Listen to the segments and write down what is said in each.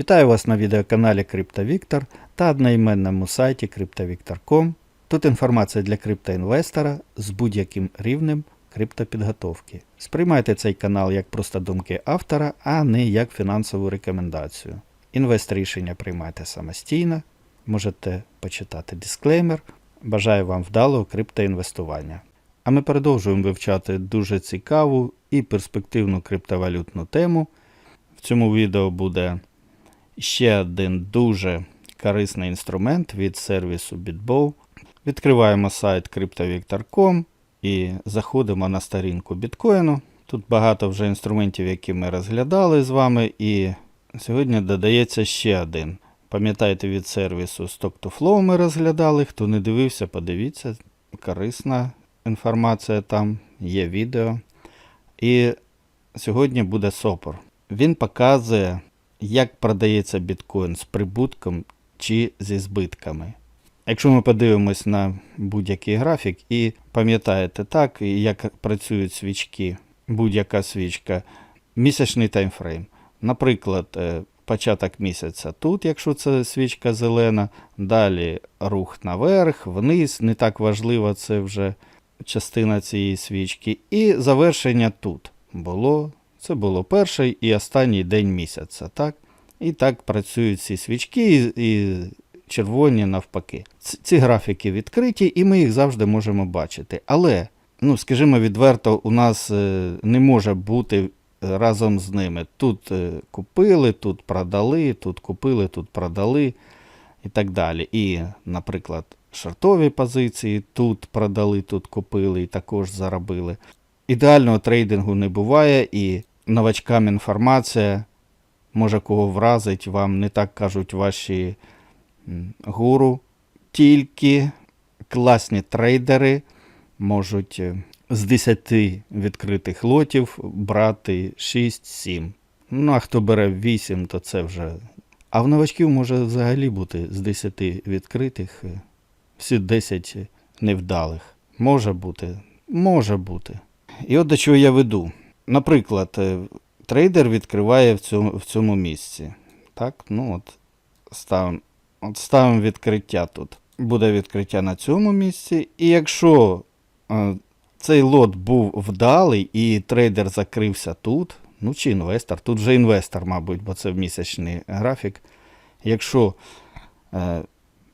Вітаю вас на відеоканалі CryptoVictor та одноіменному сайті CryptoVictor.com. Тут інформація для криптоінвестора з будь-яким рівнем криптопідготовки. Сприймайте цей канал як просто думки автора, а не як фінансову рекомендацію. Інвест рішення приймайте самостійно, можете почитати дисклеймер. Бажаю вам вдалого криптоінвестування. А ми продовжуємо вивчати дуже цікаву і перспективну криптовалютну тему. В цьому відео буде ще один дуже корисний інструмент від сервісу BitBow. Відкриваємо сайт cryptovictor.com і заходимо на сторінку біткоїну. Тут багато вже інструментів, які ми розглядали з вами, і сьогодні додається ще один. Пам'ятаєте, від сервісу Stock to Flow ми розглядали. Хто не дивився, подивіться. Корисна інформація там, є відео. І сьогодні буде сопор. Він показує, як продається біткоін з прибутком чи зі збитками. Якщо ми подивимось на будь-який графік і пам'ятаєте так, як працюють свічки, будь-яка свічка, місячний таймфрейм. Наприклад, е, початок місяця тут, якщо це свічка зелена, далі рух наверх, вниз, не так важливо, це вже частина цієї свічки. І завершення тут було. Це було перший і останній день місяця. так? І так працюють ці свічки і, червоні навпаки. Ці графіки відкриті, і ми їх завжди можемо бачити. Але, ну, скажімо відверто, у нас е, не може бути е, разом з ними. Тут е, купили, тут продали, тут купили, тут продали і так далі. І, наприклад, шортові позиції тут продали, тут купили і також заробили. Ідеального трейдингу не буває, і новачкам інформація може кого вразить, вам не так кажуть ваші гуру. Тільки класні трейдери можуть е, з 10 відкритих лотів брати 6-7. Ну, а хто бере 8, то це вже. А в новачків може взагалі бути з 10 відкритих, е, всі 10 невдалих. Може бути, може бути. І от до чого я веду. Наприклад, е, трейдер відкриває в цьому, в цьому місці. Так, ну от ставимо от ставимо відкриття тут. Буде відкриття на цьому місці. І якщо е, цей лот був вдалий і трейдер закрився тут, ну чи інвестор, тут вже інвестор, мабуть, бо це місячний графік. Якщо е,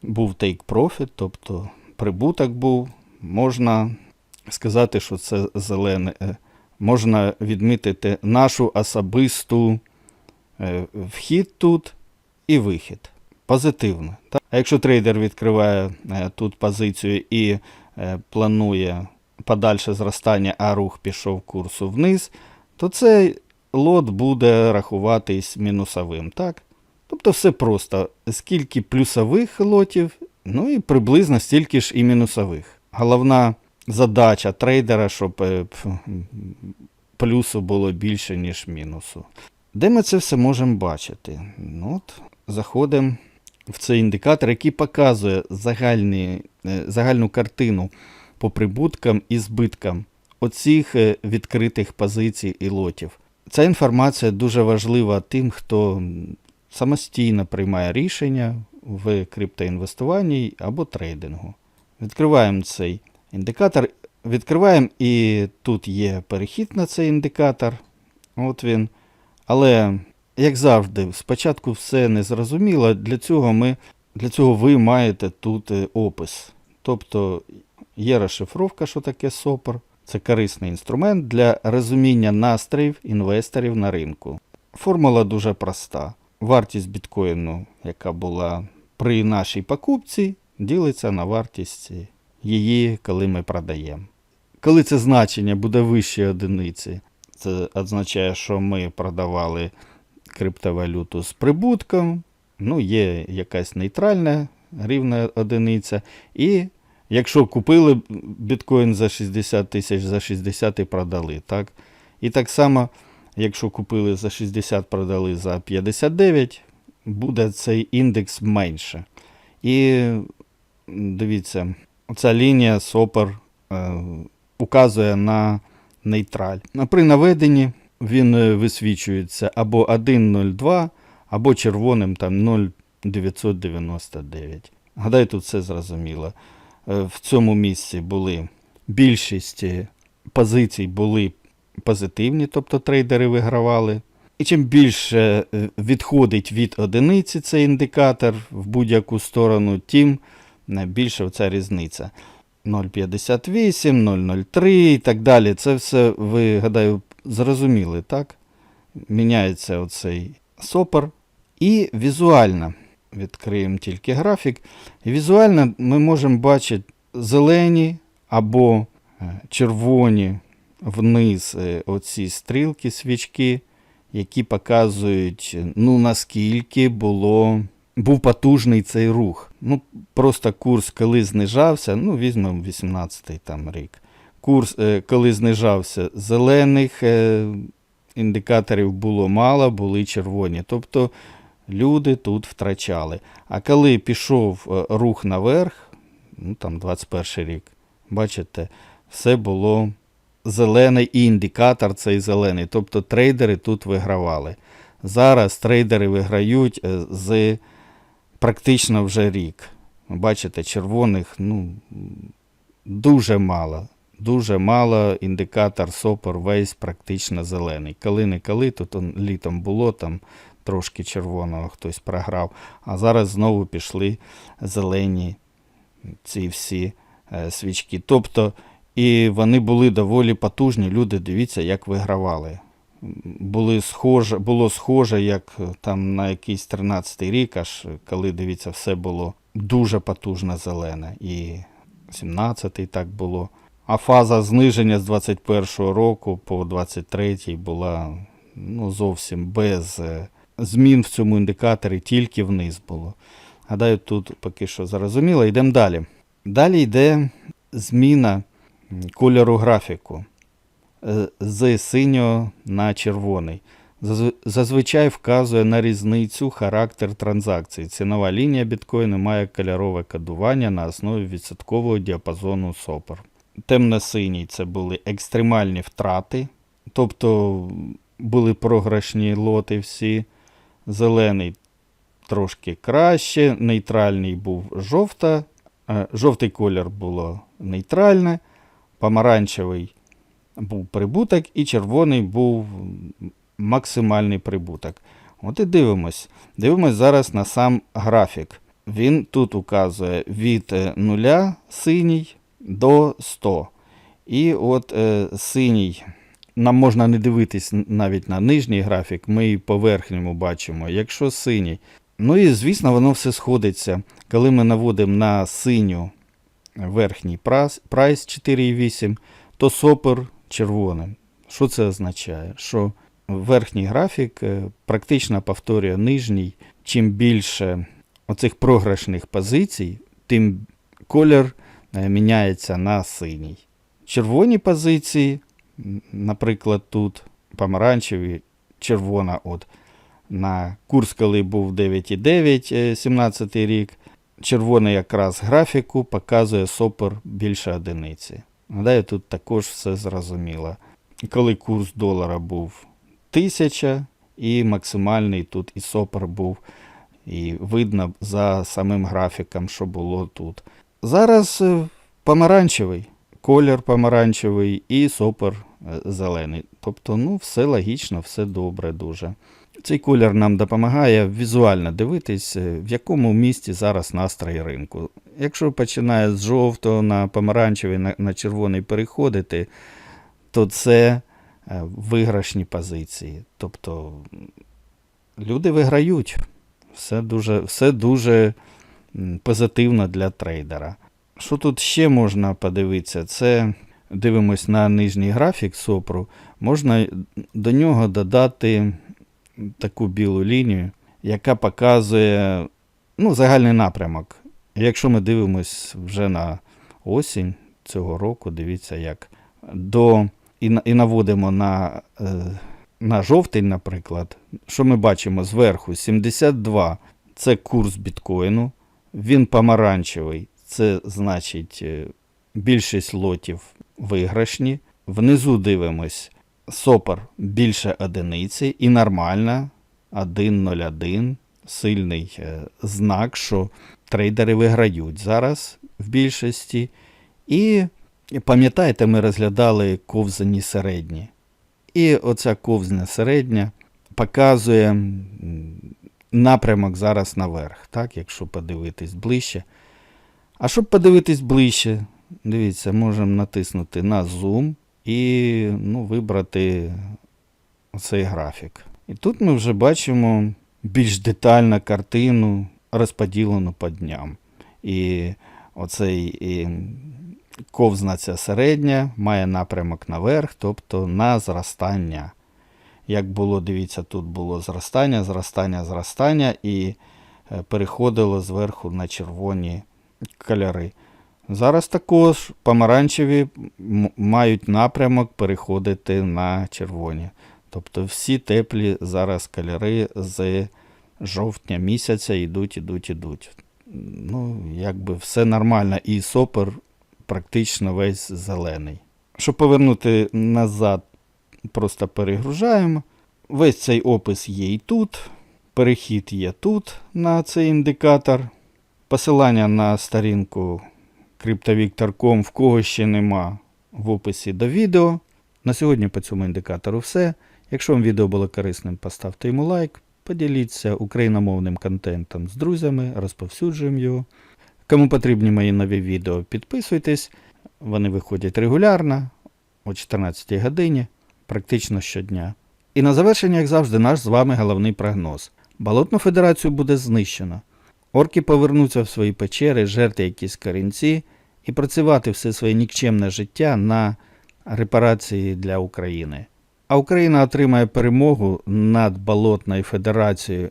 був take profit, тобто прибуток був, можна сказати, що це зелене. Можна відмітити нашу особисту е, вхід тут і вихід. Позитивно. А якщо трейдер відкриває е, тут позицію і е, планує подальше зростання, а рух пішов курсу вниз, то цей лот буде рахуватись мінусовим. Так? Тобто все просто. Скільки плюсових лотів, ну і приблизно стільки ж і мінусових. Головна задача трейдера, щоб е, плюсу було більше, ніж мінусу. Де ми це все можемо бачити? Ну, от, заходимо в цей індикатор, який показує загальні, е, загальну картину по прибуткам і збиткам оцих е, відкритих позицій і лотів. Ця інформація дуже важлива тим, хто самостійно приймає рішення в криптоінвестуванні або трейдингу. Відкриваємо цей індикатор, відкриваємо, і тут є перехід на цей індикатор. От він. Але, як завжди, спочатку все незрозуміло. Для цього, ми, для цього ви маєте тут е, опис. Тобто є розшифровка, що таке СОПР. Це корисний інструмент для розуміння настроїв інвесторів на ринку. Формула дуже проста. Вартість біткоїну, яка була при нашій покупці, ділиться на вартість її, коли ми продаємо. Коли це значення буде вище одиниці, це означає, що ми продавали криптовалюту з прибутком, ну, є якась нейтральна рівна одиниця. І якщо купили біткоін за 60 тисяч, за 60 і продали. Так? І так само, якщо купили за 60, продали за 59, буде цей індекс менше. І дивіться, ця лінія сопер е, указує на нейтраль. При наведенні він е, висвічується або 1.02, або червоним там 0,999. Гадаю, тут все зрозуміло. Е, В цьому місці були більшість позицій були позитивні, тобто трейдери вигравали. І чим більше відходить від одиниці цей індикатор в будь-яку сторону, тим е, більше ця різниця. 0,58, 0,03 і так далі. Це все, ви, гадаю, зрозуміли, так? Міняється оцей сопер. І візуально відкриємо тільки графік. Візуально ми можемо бачити зелені або е, червоні вниз е, оці стрілки, свічки, які показують, ну, наскільки було, був потужний цей рух. Ну, просто курс, коли знижався, ну, візьмемо 18-й там рік. Курс, е, коли знижався, зелених е, індикаторів було мало, були червоні. Тобто люди тут втрачали. А коли пішов е, рух наверх, ну там 21 рік, бачите, все було зелений і індикатор цей зелений.Тобто трейдери тут вигравали. Зараз трейдери виграють з практично вже рік. Бачите, червоних ну, дуже мало. Дуже мало індикатор сопер весь практично зелений. Коли не коли, тут он, літом було там трошки червоного хтось програв, а зараз знову пішли зелені ці всі е, свічки. Тобто, і вони були доволі потужні. Люди, дивіться, як вигравали. Були схоже, було схоже, як е, там на якийсь 13-й рік, аж е, коли дивіться, все було дуже потужно зелене. І 17-й так було. А фаза зниження з 21-го року по 23-й була ну, зовсім без е, змін в цьому індикаторі, тільки вниз було. Гадаю, тут поки що зрозуміло. Йдемо далі. Далі йде зміна кольору графіку з синього на червоний. Зазвичай вказує на різницю характер транзакцій. Цінова лінія біткоїну має кольорове кодування на основі відсоткового діапазону СОПР. Темно-синій це були екстремальні втрати, тобто були програшні лоти всі. Зелений трошки краще, нейтральний був жовта, е, жовтий колір було нейтральне, помаранчевий був прибуток і червоний був максимальний прибуток. От і дивимось. Дивимось зараз на сам графік. Він тут указує від е, нуля синій до 100. І от е, синій. Нам можна не дивитись навіть на нижній графік, ми і по верхньому бачимо. Якщо синій. Ну і звісно, воно все сходиться. Коли ми наводимо на синю верхній прайс 4,8, то сопер червоним. Що це означає? Що верхній графік е, практично повторює нижній. Чим більше оцих програшних позицій, тим колір е, міняється на синій. Червоні позиції, наприклад, тут помаранчеві, червона от на курс, коли був 9,9 е, 17 рік. Червоний якраз графіку показує сопер більше одиниці. Гадаю, тут також все зрозуміло. Коли курс долара був 1000 і максимальний тут і сопер був, і видно за самим графіком, що було тут. Зараз е, помаранчевий, колір помаранчевий і сопер е, зелений. Тобто, ну, все логічно, все добре дуже. Цей колір нам допомагає візуально дивитись, е, в якому місці зараз настрій ринку. Якщо починає з жовтого на помаранчевий на, на червоний переходити, то це е, виграшні позиції. Тобто люди виграють. Все дуже, все дуже позитивно для трейдера. Що тут ще можна подивитися? Це дивимось на нижній графік сопру. Можна до нього додати таку білу лінію, яка показує ну, загальний напрямок. Якщо ми дивимось вже на осінь цього року, дивіться, як до і, і наводимо на, е, на жовтень, наприклад, що ми бачимо зверху 72 це курс біткоїну, він помаранчевий, це значить е, більшість лотів виграшні. Внизу дивимось сопер більше одиниці і нормальна 1.01. Сильний е, знак, що трейдери виграють зараз в більшості. І пам'ятаєте, ми розглядали ковзані середні. І оця ковзня середня показує напрямок зараз наверх, так, якщо подивитись ближче. А щоб подивитись ближче, дивіться, можемо натиснути на Zoom і ну, вибрати цей графік. І тут ми вже бачимо більш детальну картину, розподілену по дням. І оцей і ковзна середня має напрямок наверх, тобто на зростання. Як було, дивіться, тут було зростання, зростання, зростання, і е, переходило зверху на червоні кольори. Зараз також помаранчеві мають напрямок переходити на червоні. Тобто всі теплі зараз кольори з жовтня місяця йдуть, йдуть, йдуть. Ну, якби все нормально. І сопер практично весь зелений. Щоб повернути назад, просто перегружаємо. Весь цей опис є і тут. Перехід є тут на цей індикатор. Посилання на сторінку CryptoVictor.com, в кого ще нема в описі до відео. На сьогодні по цьому індикатору все. Якщо вам відео було корисним, поставте йому лайк, поділіться україномовним контентом з друзями, розповсюджуємо його. Кому потрібні мої нові відео, підписуйтесь. Вони виходять регулярно о 14 годині, практично щодня. І на завершення, як завжди, наш з вами головний прогноз. Болотну федерацію буде знищено. Орки повернуться в свої печери, жерти якісь корінці і працювати все своє нікчемне життя на репарації для України. А Україна отримає перемогу над Болотною федерацією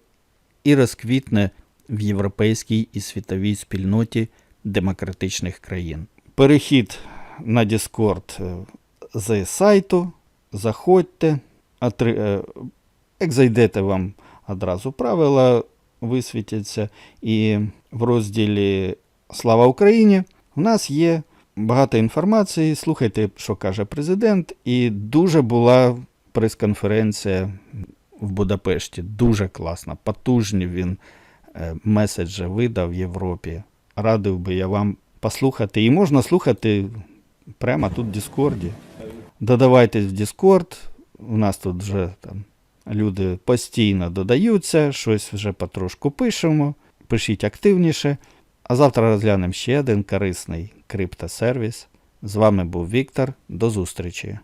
і розквітне в європейській і світовій спільноті демократичних країн. Перехід на Discord е, з сайту. Заходьте, отри... е, як зайдете вам одразу правила висвітяться. І в розділі Слава Україні у нас є багато інформації. Слухайте, що каже президент. І дуже була прес-конференція в Будапешті. Дуже класна, потужні він е, меседжі видав в Європі. Радив би я вам послухати. І можна слухати прямо тут в Діскорді. Додавайтесь в Discord. У нас тут вже там люди постійно додаються, щось вже потрошку пишемо. Пишіть активніше. А завтра розглянемо ще один корисний криптосервіс. З вами був Віктор. До зустрічі!